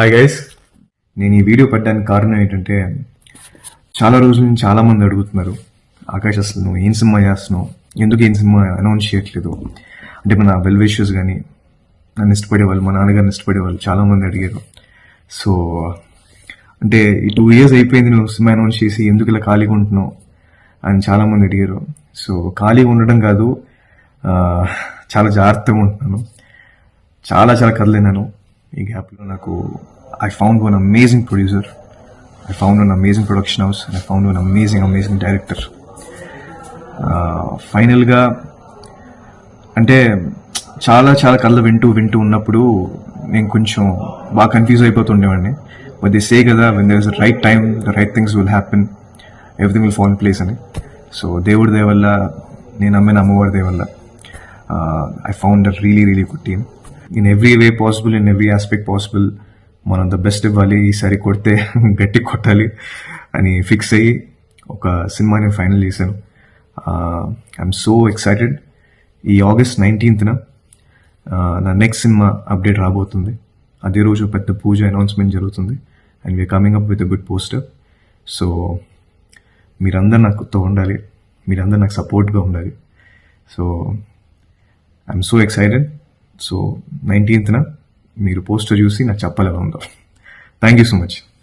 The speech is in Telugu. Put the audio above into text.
హాయ్ గైస్ నేను ఈ వీడియో పెట్టడానికి కారణం ఏంటంటే చాలా రోజుల నుంచి చాలామంది అడుగుతున్నారు ఆకాష్ అసలు నువ్వు ఏం సినిమా చేస్తున్నావు? ఎందుకు ఏం సినిమా అనౌన్స్ చేయట్లేదు? అంటే మన వెల్ విషెస్ కానీ నన్ను ఇష్టపడేవాళ్ళు మా నాన్నగారిని ఇష్టపడే వాళ్ళు అడిగారు. సో అంటే ఈ టూ ఇయర్స్ అయిపోయింది నువ్వు సినిమా అనౌన్స్ చేసి ఎందుకు ఇలా ఖాళీగా ఉంటున్నావు? అని చాలామంది అడిగారు. సో ఖాళీగా ఉండడం కాదు చాలా జాగ్రత్తగా ఉంటున్నాను. చాలా చాలా కదలేనాను ఈ గ్యాప్లో నాకు I found one amazing producer I found one amazing production house I found one amazing amazing director ఫైనల్గా అంటే చాలా చాలా కళ్ళు వింటూ వింటూ ఉన్నప్పుడు నేను కొంచెం బాగా కన్ఫ్యూజ్ అయిపోతుండేవాడిని. బట్ ది సే కదా when there is right time the right things will happen everything will fall place అని. సో దేవుడి దయ వల్ల నేను అమ్మిన అమ్మవారి దయ వల్ల I found a really really good team in every way possible in every aspect possible మనం ద బెస్ట్ ఇవ్వాలి ఈసారి కొడితే గట్టి కొట్టాలి అని ఫిక్స్ అయ్యి ఒక సినిమాని ఫైనల్ చేశాను. ఐఎమ్ సో ఎక్సైటెడ్ ఈ ఆగస్ట్ నైన్టీన్త్న నా నెక్స్ట్ సినిమా అప్డేట్ రాబోతుంది. అదే రోజు పెద్ద పూజ అనౌన్స్మెంట్ జరుగుతుంది. And we're coming up with a good poster so మీరందరూ నాకుతో ఉండాలి. మీరందరూ నాకు సపోర్ట్గా ఉండాలి. So I'm so excited so నైన్టీన్త్న మీరు పోస్టర్ చూసి నాకు చెప్పలేదు ఉందో థ్యాంక్ యూ సో మచ్